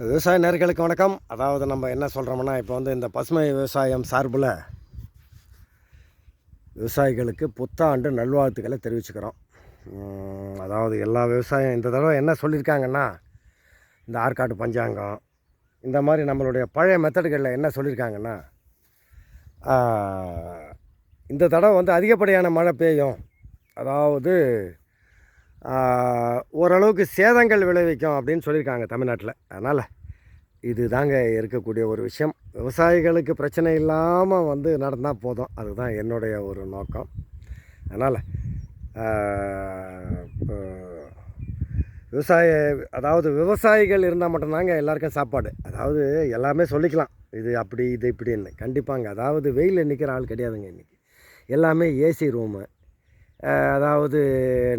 விவசாய நேர்களுக்கு வணக்கம். அதாவது நம்ம என்ன சொல்கிறோம்னா இப்போ வந்து இந்த பசுமை விவசாயம் சார்பில் விவசாயிகளுக்கு புத்தாண்டு நல்வாழ்த்துக்களை தெரிவிச்சுக்கிறோம். அதாவது எல்லா விவசாயம் இந்த தடவை என்ன சொல்லியிருக்காங்கன்னா இந்த ஆற்காடு பஞ்சாங்கம் இந்த மாதிரி நம்மளுடைய பழைய மெத்தடுகளில் என்ன சொல்லியிருக்காங்கன்னா இந்த தடவை வந்து அதிகப்படியான மழை பெய்யும். அதாவது ஓரளவுக்கு சேதங்கள் விளைவிக்கும் அப்படின்னு சொல்லியிருக்காங்க தமிழ்நாட்டில். அதனால் இது தாங்க இருக்கக்கூடிய ஒரு விஷயம். விவசாயிகளுக்கு பிரச்சனை இல்லாமல் வந்து நடந்தால் போதும். அதுதான் என்னுடைய ஒரு நோக்கம். அதனால் விவசாய அதாவது விவசாயிகள் இருந்தால் மட்டும்தாங்க எல்லாருக்கும் சாப்பாடு. அதாவது எல்லாமே சொல்லிக்கலாம். இது அப்படி இது இப்படின்னு. கண்டிப்பாங்க. அதாவது வெயிலில் நிற்கிற ஆள் கிடையாதுங்க இன்றைக்கி எல்லாமே ஏசி ரூமு. அதாவது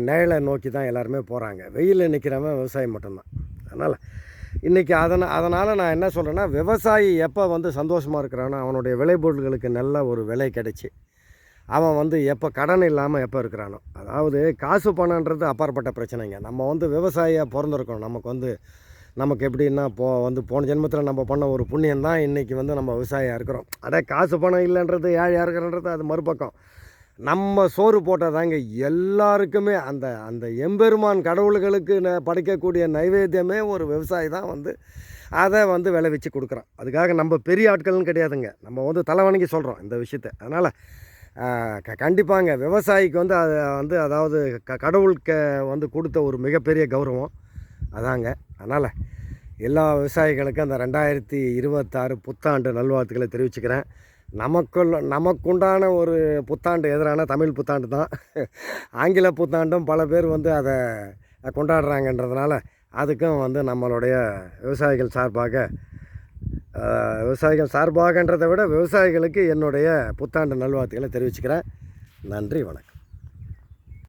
நிழலை நோக்கி தான் எல்லாருமே போகிறாங்க வெயிலில் நிற்கிறவன் விவசாயி மட்டும்தான். அதனால் இன்றைக்கி அதனால் அதனால் நான் என்ன சொல்கிறேன்னா விவசாயி எப்போ வந்து சந்தோஷமாக இருக்கிறானோ அவனுடைய விளைபொருட்களுக்கு நல்ல ஒரு விலை கிடைச்சி அவன் வந்து எப்போ கடன் இல்லாமல் எப்போ இருக்கிறானோ. அதாவது காசு பணன்றது அப்பாற்பட்ட பிரச்சனைங்க. நம்ம வந்து விவசாயியாக பிறந்திருக்கோம் நமக்கு வந்து நமக்கு எப்படின்னா போ வந்து போன ஜென்மத்தில் நம்ம பண்ண ஒரு புண்ணியம் தான் இன்றைக்கி வந்து நம்ம விவசாயியாக இருக்கிறோம். அதே காசு பணம் இல்லைன்றது ஏழையாக இருக்கிறன்றது அது மறுபக்கம். நம்ம சோறு போட்டால் தாங்க எல்லாருக்குமே அந்த அந்த எம்பெருமான் கடவுள்களுக்கு ந- படைக்கக்கூடிய நைவேத்தியமே ஒரு விவசாயி தான் வந்து அதை வந்து விளைவிச்சு கொடுக்குறான். அதுக்காக நம்ம பெரிய ஆட்கள்னு கிடையாதுங்க. நம்ம வந்து தலைவணங்கி சொல்கிறோம் இந்த விஷயத்த. அதனால் க கண்டிப்பாங்க விவசாயிக்கு வந்து அது வந்து அதாவது க கடவுளுக்கு வந்து கொடுத்த ஒரு மிகப்பெரிய கௌரவம் அதாங்க. அதனால் எல்லா விவசாயிகளுக்கும் அந்த ரெண்டாயிரத்தி இருபத்தாறு புத்தாண்டு நல்வாழ்த்துக்களை தெரிவிச்சுக்கிறேன். நமக்குள்ள நமக்குண்டான ஒரு புத்தாண்டு எதிரான தமிழ் புத்தாண்டு தான். ஆங்கில புத்தாண்டும் பல பேர் வந்து அதை கொண்டாடுறாங்கன்றதுனால அதுக்கும் வந்து நம்மளுடைய விவசாயிகள் சார்பாக விவசாயிகள் சார்பாகன்றதை விட விவசாயிகளுக்கு என்னுடைய புத்தாண்டு நல்வாழ்த்துக்களை தெரிவிச்சுக்கிறேன். நன்றி வணக்கம்.